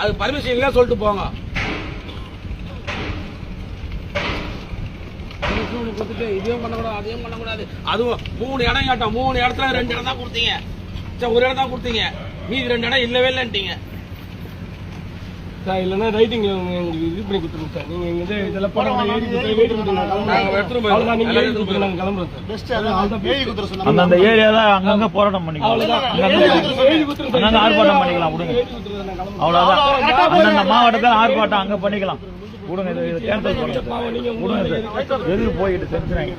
அது பர்மிஷன் இல்ல சொல்லிட்டு போங்க. permission கொடுத்துட்டு இதையும் பண்ணக்கூடாது அதையும் பண்ணக்கூடாது. அதுவும் மூணு இடம் கேட்டோம். மூணு இடத்துல ரெண்டு இடம் தான் கொடுத்தீங்க. சரி ஒரு இடம் தான் கொடுத்தீங்க. மீதி ரெண்டு இடம் இல்லவே இல்லைன்ட்டீங்க. சார் இல்லைன்னா ரைட்டிங் எங்களுக்கு இது பண்ணி கொடுத்துருங்க சார். நீங்க இங்க வந்து இதெல்லாம் போட எழுதி கொடுத்து எழுதி கொடுத்துருங்க. நாங்க எடுத்துட்டு போயிடுறோம். அவ்வளவுதான். நீங்க எல்லாம் எழுதி எடுத்துட்டு கொடுத்துருங்க நாங்க கிளம்புறோம் சார். சொன்னா அந்தந்த ஏரியால அங்கங்க போராட்டம் பண்ணிக்கலாம். ஆர்ப்பாட்டம் பண்ணிக்கலாம் விடுங்க. அவ்வளவுதான். அந்தந்த மாவட்டத்தில் ஆர்ப்பாட்டம் அங்க பண்ணிக்கலாம். விடுங்க இது கேன்சல் பண்ணுங்க விடுங்க எதுக்கு போயிட்டு தெரிஞ்சுறாங்க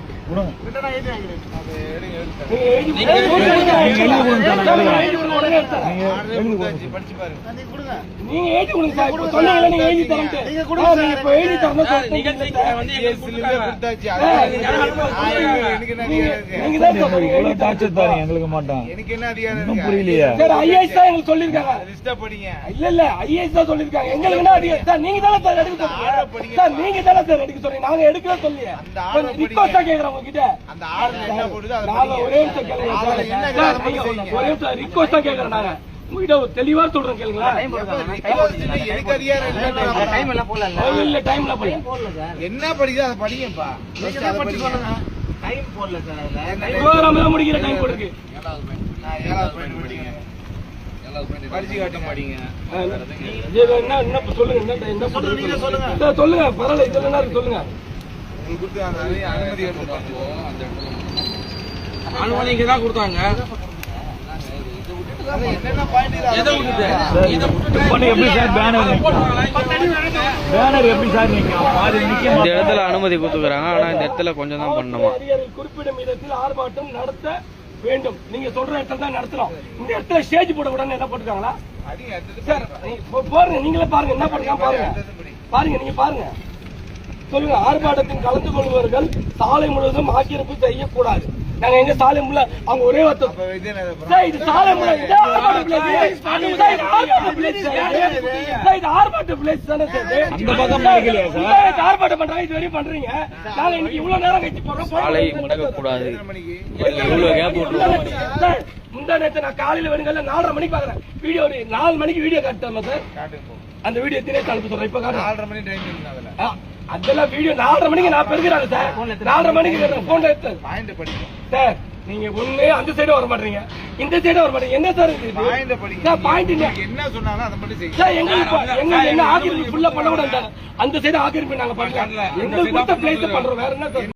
எங்களுக்கு மாட்டோம் எனக்கு என்ன அதிகாரம்? புரியலையா சார் ஐஏஎஸ் தான் எங்களுக்கு சொல்லிருக்காங்க இல்ல இல்ல ஐஏஎஸ் தான் சொல்லிருக்காங்க எங்களுக்கு என்ன அதிகம் சார் நீங்க தானே சார் எடுக்க சொல்றீங்க சார் நீங்க தானே சார் எடுக்க சொல்றீங்க நாங்க படிங்க. ரிக்வஸ்டா கேக்குறேன் உங்ககிட்ட அந்த ஆர்டர் என்ன போடுதோ அதை நாங்க. ஒரே நிமிஷம் கேளுங்க. சார். சார். ஒரே நிமிஷம் ரிக்வஸ்டா கேக்குறேன் நாங்க. உங்ககிட்ட ஒரு தெளிவா சொல்றேன் கேளுங்களா என்ன படிக்குதோ அதை படிங்கப்பா. படிங்க. ப்ரோக்ராம் எல்லாம் முடிக்கிற டைம் ஏழாவது படிங்க. என்ன என்ன சொல்லுங்க என்ன என்ன சொல்லுங்க நீங்க சொல்லுங்க. சார், சொல்லுங்க பரவாயில்ல இதுல சொல்லுங்க. கொடுத்து அந்த அனு- அனுமதி எடுத்துப்பாங்க அனுமதி இங்க தான் கொடுத்தாங்க. அது என்னென்ன பாயிண்ட் எதை விட்டுட்டு? இதை விட்டுட்டு பண்ணி எப்படி சார்? பேனர். போட்டாங்களா? இங்க பேனர் எப்படி சார் நிற்கும் பாதி நிக்க இந்த மாட்டோம் இடத்துல அனுமதி கொடுத்துக்கிறாங்க ஆனா இந்த இடத்துல கொஞ்சம் தான் பண்ணணுமா? அதிகாரிகள் குறிப்பிடும் விதத்தில் ஆர்ப்பாட்டம் நடத்த வேண்டும். நீங்க சொல்ற இடத்துல தான் நடத்தணும். இந்த இடத்துல ஸ்டேஜ் போட உடனே என்ன போட்டுருக்காங்களா பாருங்க. நீங்களே பாருங்க. என்ன பண்ணுறாங்க பாருங்க. பாருங்க. நீங்க பாருங்க. சொல்லுங்க ஆர்ப்பாட்டத்தில் கலந்து கொள்பவர்கள் சாலை முழுவதும் ஆக்கிரமிப்பு செய்யக்கூடாது. நாங்க எங்க சாலை முள்ள அவங்க ஒரே வார்த்தை இது சாலை முள்ள ஆர்ப்பாட்ட place. தானே சார்? இது? ஆர்ப்பாட்டம் பண்றாங்க வரையும் பண்றீங்க. நாங்க இன்னைக்கு இவ்வளவு நேரம் கழிச்சு போறோம். சாலை முடக்க கூடாது. எத்தனை மணிக்கு இவ்வளவு கேப் விட்டுருக்கோம் சார், முந்தா நேத்து நான் காலையில வருங்கல்ல நாலரை மணிக்கு பாக்குறேன் வீடியோ ஒரு நாலு மணிக்கு வீடியோ காட்டுமா சார். அந்த வீடியோ தினேஷ் அனுப்ப சொல்றேன். இப்ப காட்டுறேன். நாலரை மணி டைம் இருக்கு அதுல. ஆ, அதெல்லாம் வீடியோ நாலரை மணிக்கு நான் பெருக்கிறாங்க சார் நாலரை மணிக்கு போன்ல எடுத்து. சார் நீங்க ஒண்ணு அந்த சைடு வர மாட்டீங்க. இந்த சைடு வர மாட்டீங்க. என்ன சார் சார் பாயிண்ட் என்ன சொன்னாலும் அதை மட்டும் செய்யுங்க. சார் எங்க இப்ப எங்க என்ன ஆக்கிரமிப்பு ஃபுல்லா பண்ண கூட அந்த சைடு ஆக்கிரமிப்பு நாங்க பண்ணல. எங்களுக்கு கொடுத்த பிளேஸ் பண்றோம். வேற என்ன சார்